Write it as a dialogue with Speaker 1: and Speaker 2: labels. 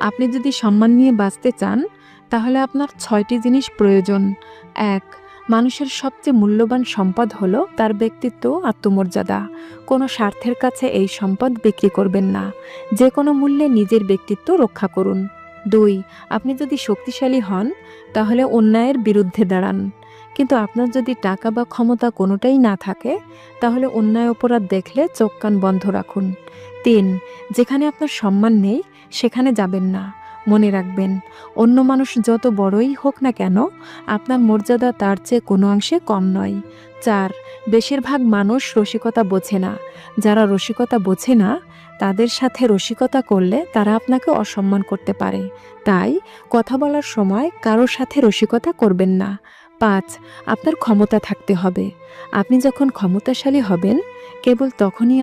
Speaker 1: আপনি যদি সম্মান নিয়ে বাঁচতে চান, তাহলে আপনার ছয়টি জিনিস প্রয়োজন। এক, মানুষের সবচেয়ে মূল্যবান সম্পদ হল তার ব্যক্তিত্ব আত্মমর্যাদা। কোনো স্বার্থের কাছে এই সম্পদ বিক্রি করবেন না। যে কোনো মূল্যে নিজের ব্যক্তিত্ব রক্ষা করুন। দুই, আপনি যদি শক্তিশালী হন, তাহলে অন্যায়ের বিরুদ্ধে দাঁড়ান। কিন্তু আপনার যদি টাকা বা ক্ষমতা কোনোটাই না থাকে, তাহলে অন্যায় অপরাধ দেখলে চোখ কান বন্ধ রাখুন। তিন, যেখানে আপনার সম্মান নেই সেখানে যাবেন না। মনে রাখবেন, অন্য মানুষ যত বড়ই হোক না কেন, আপনার মর্যাদা তার চেয়ে কোনো অংশে কম নয়। চার, বেশিরভাগ মানুষ রসিকতা বোঝে না। যারা রসিকতা বোঝে না, তাদের সাথে রসিকতা করলে তারা আপনাকে অসম্মান করতে পারে। তাই, কথা বলার সময় কারোর সাথে রসিকতা করবেন না। পাঁচ, আপনার ক্ষমতা থাকতে হবে। আপনি যখন ক্ষমতাশালী হবেন, কেবল তখনই